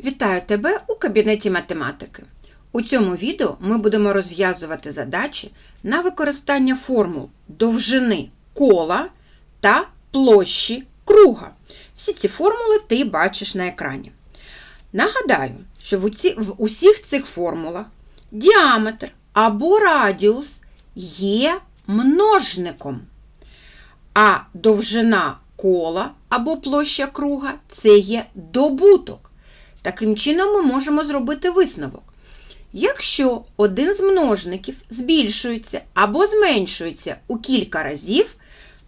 Вітаю тебе у кабінеті математики. У цьому відео ми будемо розв'язувати задачі на використання формул довжини кола та площі круга. Всі ці формули ти бачиш на екрані. Нагадаю, що в, усіх цих формулах діаметр або радіус є множником, а довжина кола або площа круга це є добуток. Таким чином ми можемо зробити висновок. Якщо один з множників збільшується або зменшується у кілька разів,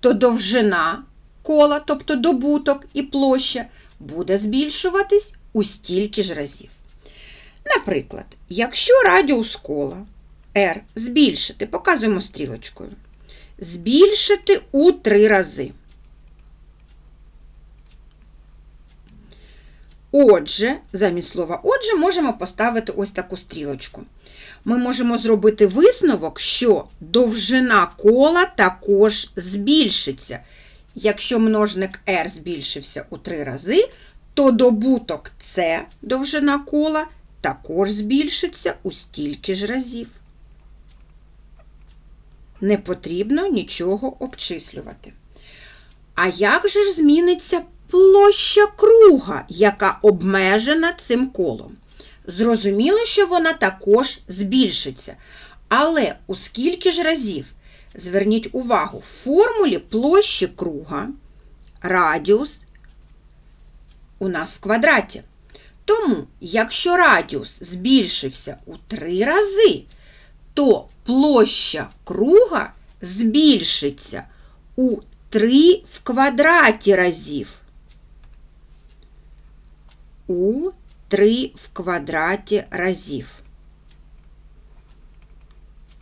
то довжина кола, тобто добуток і площа, буде збільшуватись у стільки ж разів. Наприклад, якщо радіус кола R збільшити, показуємо стрілочкою, збільшити у три рази. Отже, замість слова отже, можемо поставити ось таку стрілочку. Ми можемо зробити висновок, що довжина кола також збільшиться. Якщо множник R збільшився у три рази, то добуток С довжина кола також збільшиться у стільки ж разів. Не потрібно нічого обчислювати. А як же ж зміниться площа круга, яка обмежена цим колом? Зрозуміло, що вона також збільшиться. Але у скільки ж разів? Зверніть увагу, в формулі площі круга радіус у нас в квадраті. Тому, якщо радіус збільшився у три рази, то площа круга збільшиться у 3 в квадраті разів. У 3 в квадраті разів.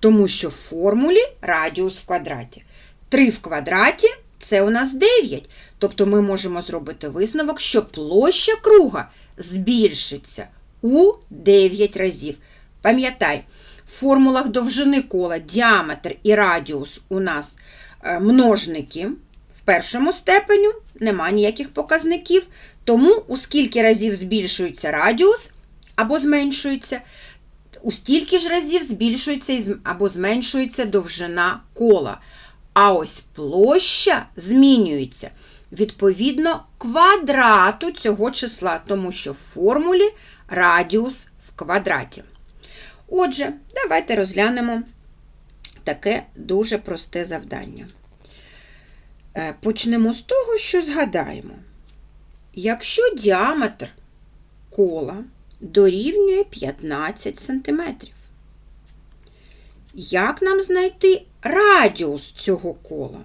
Тому що в формулі радіус в квадраті. 3 в квадраті це у нас 9. Тобто ми можемо зробити висновок, що площа круга збільшиться у 9 разів. Пам'ятай, в формулах довжини кола діаметр і радіус у нас е, множники. В першому степеню нема ніяких показників, тому у скільки разів збільшується радіус або зменшується, у стільки ж разів збільшується або зменшується довжина кола. А ось площа змінюється відповідно квадрату цього числа, тому що в формулі радіус в квадраті. Отже, давайте розглянемо таке дуже просте завдання. Е, почнемо з того, що згадаємо. Якщо діаметр кола дорівнює 15 см, як нам знайти радіус цього кола?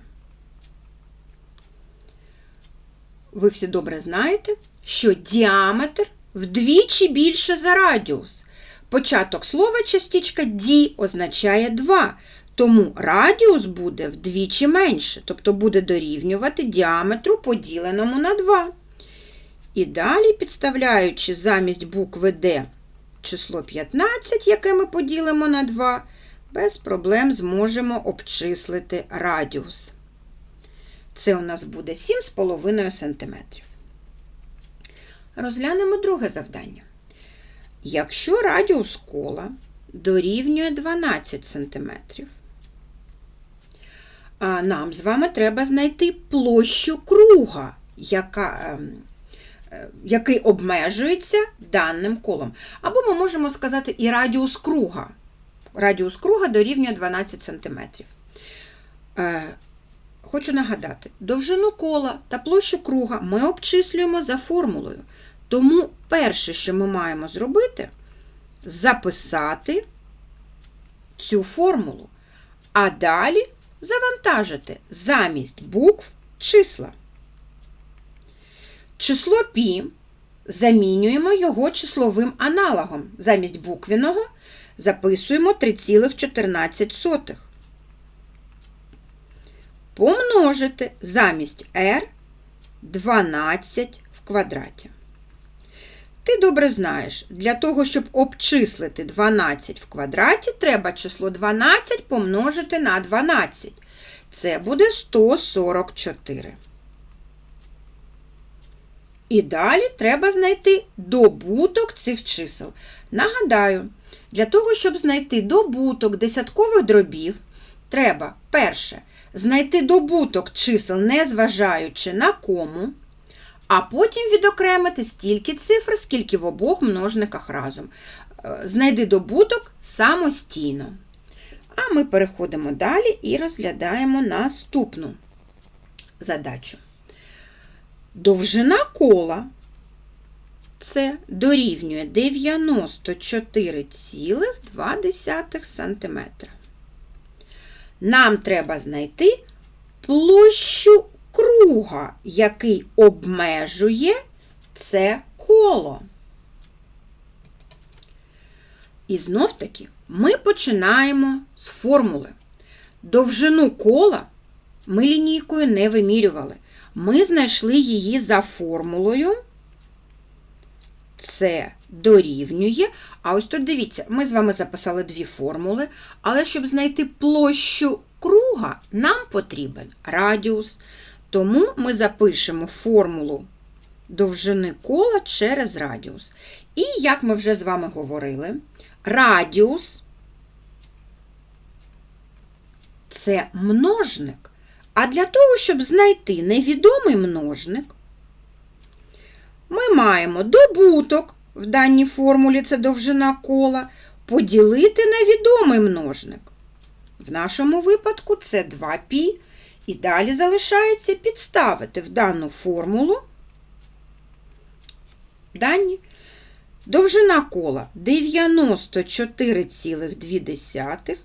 Ви всі добре знаєте, що діаметр вдвічі більше за радіус. Початок слова частичка ді означає 2, тому радіус буде вдвічі менше, тобто буде дорівнювати діаметру поділеному на 2. І далі, підставляючи замість букви D число 15, яке ми поділимо на 2, без проблем зможемо обчислити радіус. Це у нас буде 7,5 см. Розглянемо друге завдання. Якщо радіус кола дорівнює 12 см, нам з вами треба знайти площу круга, яка, який обмежується даним колом. Або ми можемо сказати і радіус круга. Радіус круга дорівнює 12 см. Хочу нагадати, довжину кола та площу круга ми обчислюємо за формулою. Тому перше, що ми маємо зробити, записати цю формулу, а далі завантажити замість букв числа. Число пі замінюємо його числовим аналогом. Замість буквіного записуємо 3,14. Помножити замість r 12 в квадраті. Ти добре знаєш, для того, щоб обчислити 12 в квадраті, треба число 12 помножити на 12. Це буде 144. І далі треба знайти добуток цих чисел. Нагадаю, для того, щоб знайти добуток десяткових дробів, треба перше знайти добуток чисел, незважаючи на кому, а потім відокремити стільки цифр, скільки в обох множниках разом. Е, Знайди добуток самостійно. А ми переходимо далі і розглядаємо наступну задачу. Довжина кола це дорівнює 94,2 см. Нам треба знайти площу круга, який обмежує це коло. І знов таки ми починаємо з формули. Довжину кола ми лінійкою не вимірювали. Ми знайшли її за формулою. Це дорівнює. А ось тут дивіться, ми з вами записали дві формули, але щоб знайти площу круга, нам потрібен радіус. Тому ми запишемо формулу довжини кола через радіус. І, як ми вже з вами говорили, радіус це множник. А для того, щоб знайти невідомий множник, ми маємо добуток, в даній формулі це довжина кола, поділити на відомий множник. В нашому випадку це 2π. І далі залишається підставити в дану формулу дані. Довжина кола 94,2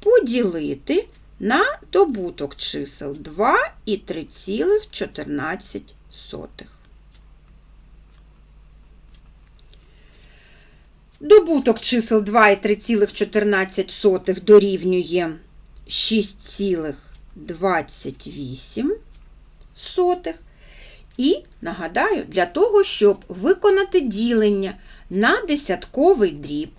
поділити на добуток чисел 2 і 3,14. Добуток чисел 2 і 3,14 дорівнює 6,28. І нагадаю, для того, щоб виконати ділення на десятковий дріб,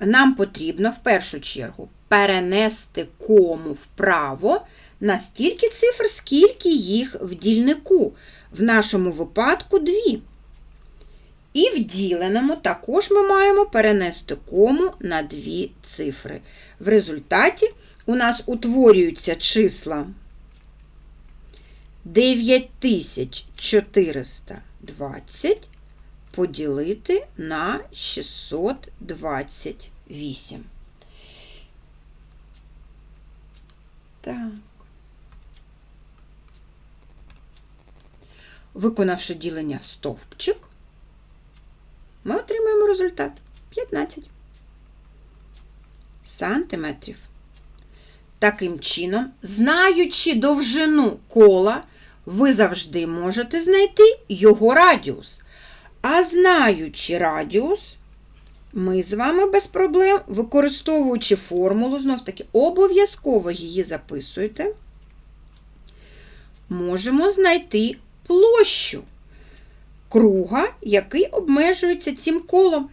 нам потрібно в першу чергу перенести кому вправо на стільки цифр, скільки їх в дільнику. В нашому випадку дві. І в діленому також ми маємо перенести кому на дві цифри. В результаті у нас утворюються числа 9420 поділити на 628. Так. Виконавши ділення в стовпчик, ми отримаємо результат 15 сантиметрів. Таким чином, знаючи довжину кола, ви завжди можете знайти його радіус. А знаючи радіус, ми з вами без проблем, використовуючи формулу, знов таки, обов'язково її записуйте, можемо знайти площу круга, який обмежується цим колом.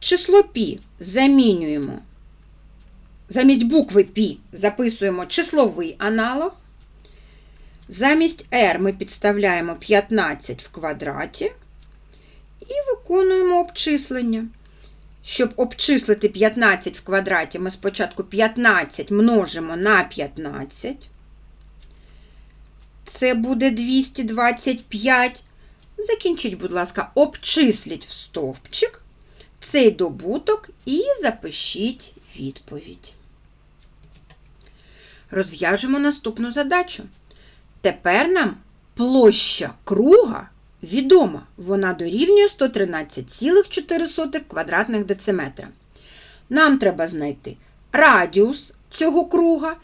Число пі замінюємо. Замість букви пі записуємо числовий аналог. Замість r ми підставляємо 15 в квадраті і виконуємо обчислення. Щоб обчислити 15 в квадраті, ми спочатку 15 множимо на 15. Це буде 225. Закінчіть, будь ласка, обчисліть в стовпчик цей добуток і запишіть відповідь. Розв'яжемо наступну задачу. Тепер нам площа круга відома. Вона дорівнює 113,4 квадратних дециметра. Нам треба знайти радіус цього круга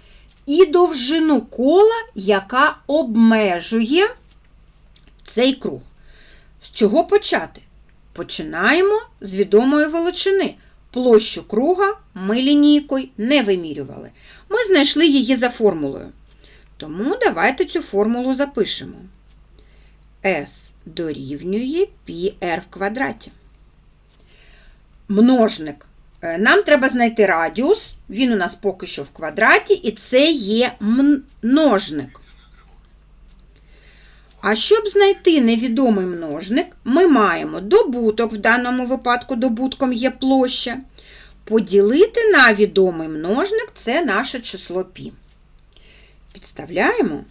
і довжину кола, яка обмежує цей круг. З чого почати? Починаємо з відомої величини. Площу круга ми лінійкою не вимірювали. Ми знайшли її за формулою. Тому давайте цю формулу запишемо. S дорівнює πr в квадраті. Множник. Е, Нам треба знайти радіус, він у нас поки що в квадраті, і це є множник. А щоб знайти невідомий множник, ми маємо добуток, в даному випадку добутком є площа. Поділити на відомий множник це наше число пі. Підставляємо.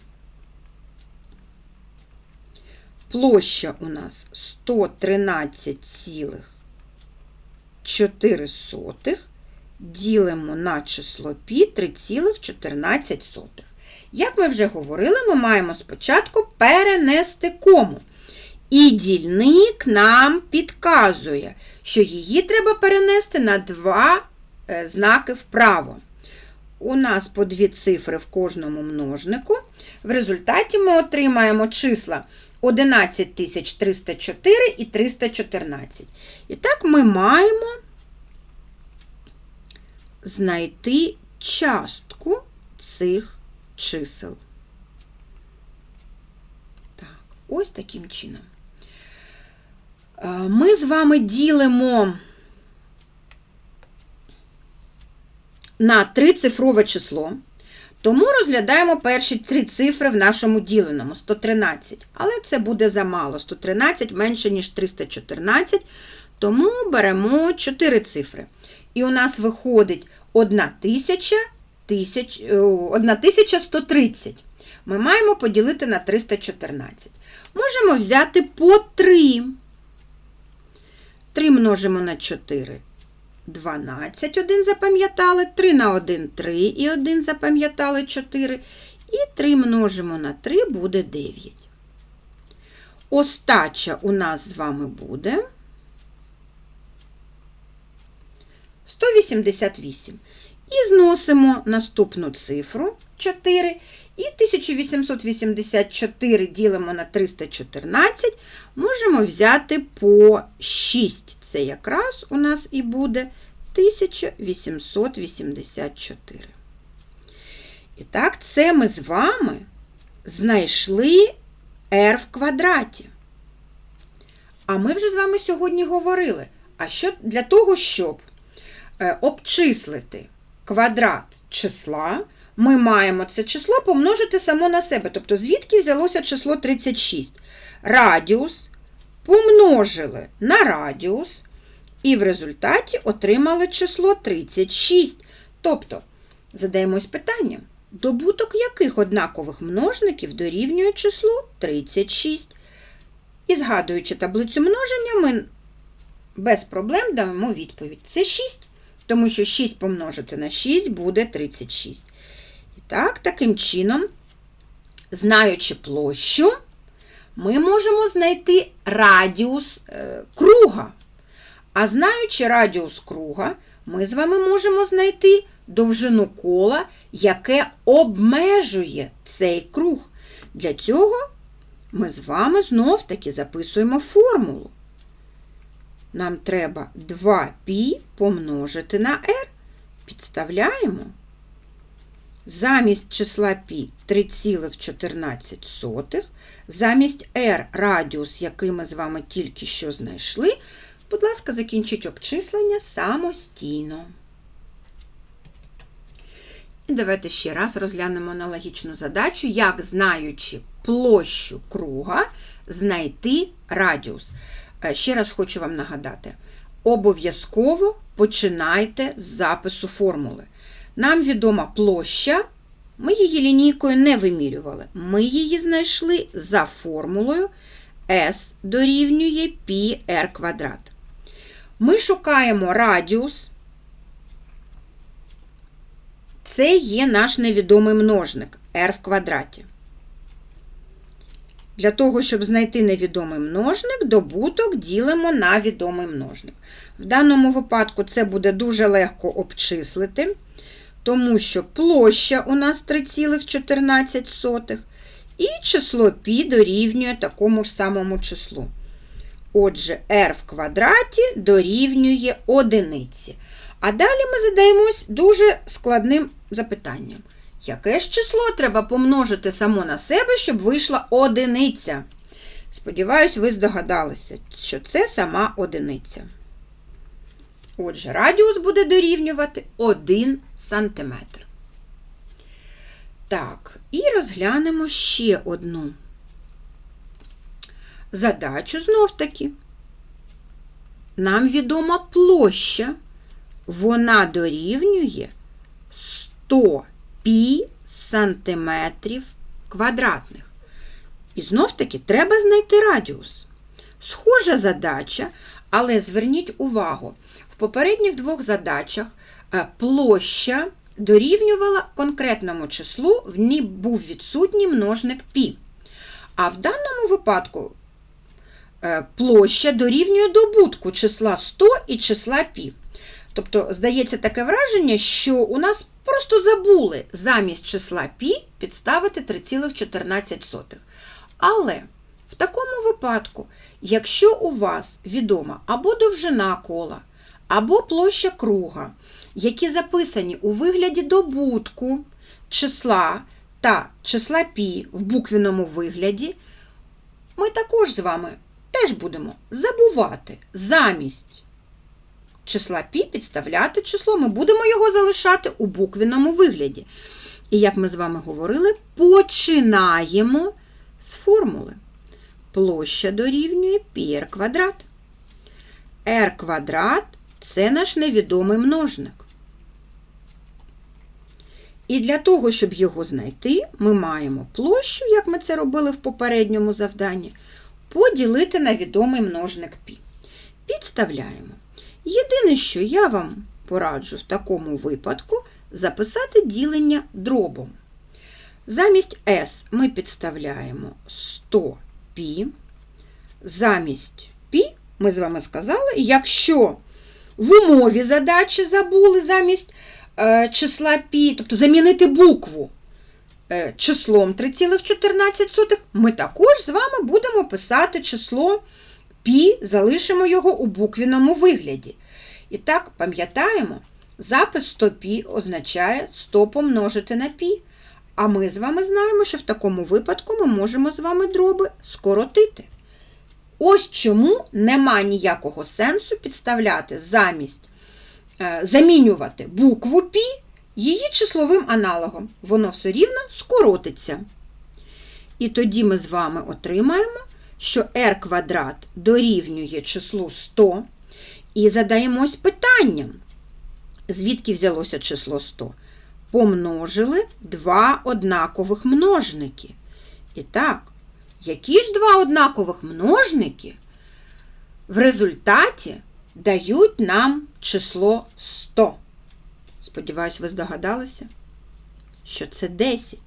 Площа у нас 113,4 ділимо на число пі 3,14. Як ми вже говорили, ми маємо спочатку перенести кому. І дільник нам підказує, що її треба перенести на два е, знаки вправо. У нас по дві цифри в кожному множнику. В результаті ми отримаємо числа 11304 і 314. І так ми маємо знайти частку цих чисел. Так, ось таким чином. Е, Ми з вами ділимо на трицифрове число, тому розглядаємо перші три цифри в нашому діленому 113. Але це буде замало. 113 менше, ніж 314, тому беремо 4 цифри. І у нас виходить 1000 тисяч, е, 1130. Ми маємо поділити на 314. Можемо взяти по 3. 3 множимо на 4. 12, 1 запам'ятали, 3 на 1 3 і 1 запам'ятали 4. І 3 множимо на 3 буде 9. Остача у нас з вами буде 188. І зносимо наступну цифру 4. І 1884 ділимо на 314, можемо взяти по 6. Це якраз у нас і буде 1884. І так, це ми з вами знайшли r в квадраті. А ми вже з вами сьогодні говорили, а що для того, щоб е, обчислити квадрат числа, ми маємо це число помножити само на себе. Тобто, звідки взялося число 36? Радіус помножили на радіус, і в результаті отримали число 36. Тобто, задаємось питанням, добуток яких однакових множників дорівнює числу 36? І згадуючи таблицю множення, ми без проблем дамо відповідь. Це 6, тому що 6 помножити на 6 буде 36. І так, таким чином, знаючи площу, ми можемо знайти радіус е, круга. А знаючи радіус круга, ми з вами можемо знайти довжину кола, яке обмежує цей круг. Для цього ми з вами знов-таки записуємо формулу. Нам треба 2π помножити на r. Підставляємо. Замість числа π 3,14, замість r радіус, який ми з вами тільки що знайшли, будь ласка, закінчіть обчислення самостійно. І давайте ще раз розглянемо аналогічну задачу, як, знаючи площу круга, знайти радіус. Е, Ще раз хочу вам нагадати: обов'язково починайте з запису формули. Нам відома площа, ми її лінійкою не вимірювали. Ми її знайшли за формулою S дорівнює πr квадрат. Ми шукаємо радіус. Це є наш невідомий множник r в квадраті. Для того, щоб знайти невідомий множник, добуток ділимо на відомий множник. В даному випадку це буде дуже легко обчислити, тому що площа у нас 3,14 і число π дорівнює такому самому числу. Отже, r в квадраті дорівнює одиниці. А далі ми задаємось дуже складним запитанням. Яке ж число треба помножити само на себе, щоб вийшла одиниця? Сподіваюсь, ви здогадалися, що це сама одиниця. Отже, радіус буде дорівнювати 1 см. Так, і розглянемо ще одну задачу знов таки. Нам відома площа. Вона дорівнює 100 пі сантиметрів квадратних. І знов таки треба знайти радіус. Схожа задача, але зверніть увагу, в попередніх двох задачах е, площа дорівнювала конкретному числу, в ній був відсутній множник пі. А в даному випадку е, площа дорівнює добутку числа 100 і числа пі. Тобто, здається таке враження, що у нас просто забули замість числа пі підставити 3,14. Але в такому випадку, якщо у вас відома або довжина кола, або площа круга, які записані у вигляді добутку числа та числа пі в буквеному вигляді, ми також з вами теж будемо забувати замість числа пі підставляти число, ми будемо його залишати у буквеному вигляді. І як ми з вами говорили, починаємо з формули. Площа дорівнює πr квадрат. r квадрат це наш невідомий множник. І для того, щоб його знайти, ми маємо площу, як ми це робили в попередньому завданні, поділити на відомий множник пі. Підставляємо. Єдине, що я вам пораджу в такому випадку записати ділення дробом. Замість S ми підставляємо 100 π Замість π ми з вами сказали, якщо в умові задачі забули замість е, числа π, тобто замінити букву е, числом 3,14, ми також з вами будемо писати число пі, залишимо його у буквеному вигляді. І так, пам'ятаємо, запис 100 пі означає 100 помножити на пі. А ми з вами знаємо, що в такому випадку ми можемо з вами дроби скоротити. Ось чому нема ніякого сенсу підставляти замість, е, замінювати букву пі її числовим аналогом. Воно все рівно скоротиться. І тоді ми з вами отримаємо, що r квадрат дорівнює числу 100. І задаємось питанням, звідки взялося число 100? Помножили два однакових множники. І так, які ж два однакових множники в результаті дають нам число 100? Сподіваюсь, ви здогадалися, що це 10.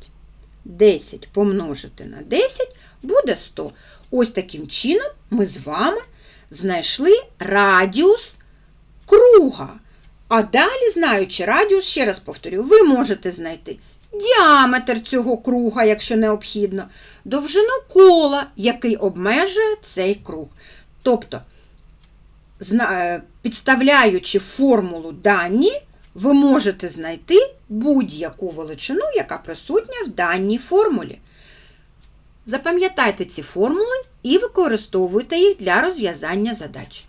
10 помножити на 10 буде 100. Ось таким чином ми з вами знайшли радіус круга. А далі, знаючи радіус, ще раз повторю, ви можете знайти діаметр цього круга, якщо необхідно, довжину кола, який обмежує цей круг. Тобто, підставляючи формулу дані, ви можете знайти будь-яку величину, яка присутня в даній формулі. Запам'ятайте ці формули і використовуйте їх для розв'язання задач.